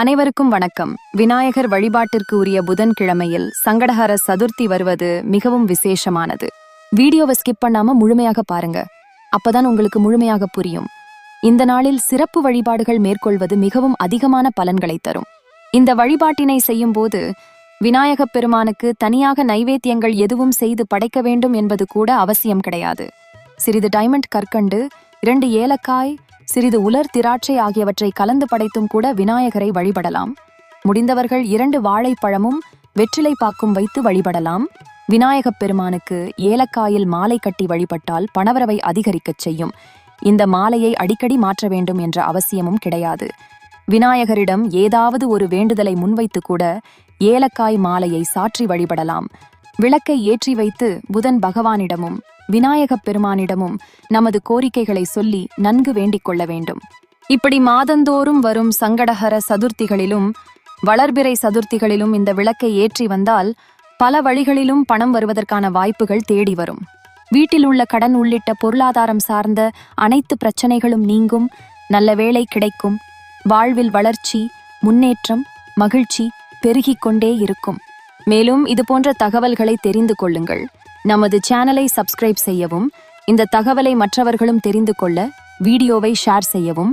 அனைவருக்கும் வணக்கம். விநாயகர் வழிபாட்டிற்கு உரிய புதன்கிழமையில் சங்கடஹர சதுர்த்தி வருவது மிகவும் விசேஷமானது. வீடியோவை ஸ்கிப் பண்ணாம முழுமையாக பாருங்க. அப்பதான் உங்களுக்கு முழுமையாக புரியும். இந்த நாளில் சிறப்பு வழிபாடுகள் மேற்கொள்வது மிகவும் அதிகமான பலன்களை தரும். இந்த வழிபாட்டினை செய்யும் போது விநாயகப் பெருமானுக்கு தனியாக நைவேத்தியங்கள் எதுவும் செய்து படைக்க வேண்டும் என்பது கூட அவசியம் கிடையாது. சிறிது டைமண்ட் கற்கண்டு இரண்டு ஏலக்காய் சிறிது உலர் திராட்சை ஆகியவற்றை கலந்து படைத்தும் கூட விநாயகரை வழிபடலாம். முடிந்தவர்கள் இரண்டு வாழைப்பழமும் வெற்றிலை பாக்கும் வைத்து வழிபடலாம். விநாயகப் பெருமானுக்கு ஏலக்காயில் மாலை கட்டி வழிபட்டால் பணவரவை அதிகரிக்கச் செய்யும். இந்த மாலையை அடிக்கடி மாற்ற வேண்டும் என்ற அவசியமும் கிடையாது. விநாயகரிடம் ஏதாவது ஒரு வேண்டுதலை முன்வைத்து கூட ஏலக்காய் மாலையை சாற்றி வழிபடலாம். விளக்கை ஏற்றி வைத்து புதன் பகவானிடமும் விநாயகப் பெருமானிடமும் நமது கோரிக்கைகளை சொல்லி நன்கு வேண்டிக் கொள்ள வேண்டும். இப்படி மாதந்தோறும் வரும் சங்கடஹர சதுர்த்திகளிலும் வளர்பிறை சதுர்த்திகளிலும் இந்த விளக்கை ஏற்றி வந்தால் பல வழிகளிலும் பணம் வருவதற்கான வாய்ப்புகள் தேடி வரும். வீட்டில் உள்ள கடன் உள்ளிட்ட பொருளாதாரம் சார்ந்த அனைத்து பிரச்சனைகளும் நீங்கும் நல்ல வேலை கிடைக்கும் வாழ்வில் வளர்ச்சி முன்னேற்றம் மகிழ்ச்சி பெருகிக் கொண்டே இருக்கும். மேலும் இதுபோன்ற தகவல்களை தெரிந்து கொள்ளுங்கள். நமது சேனலை சப்ஸ்கிரைப் செய்யவும் இந்த தகவலை மற்றவர்களும் தெரிந்து கொள்ள வீடியோவை ஷேர் செய்யவும்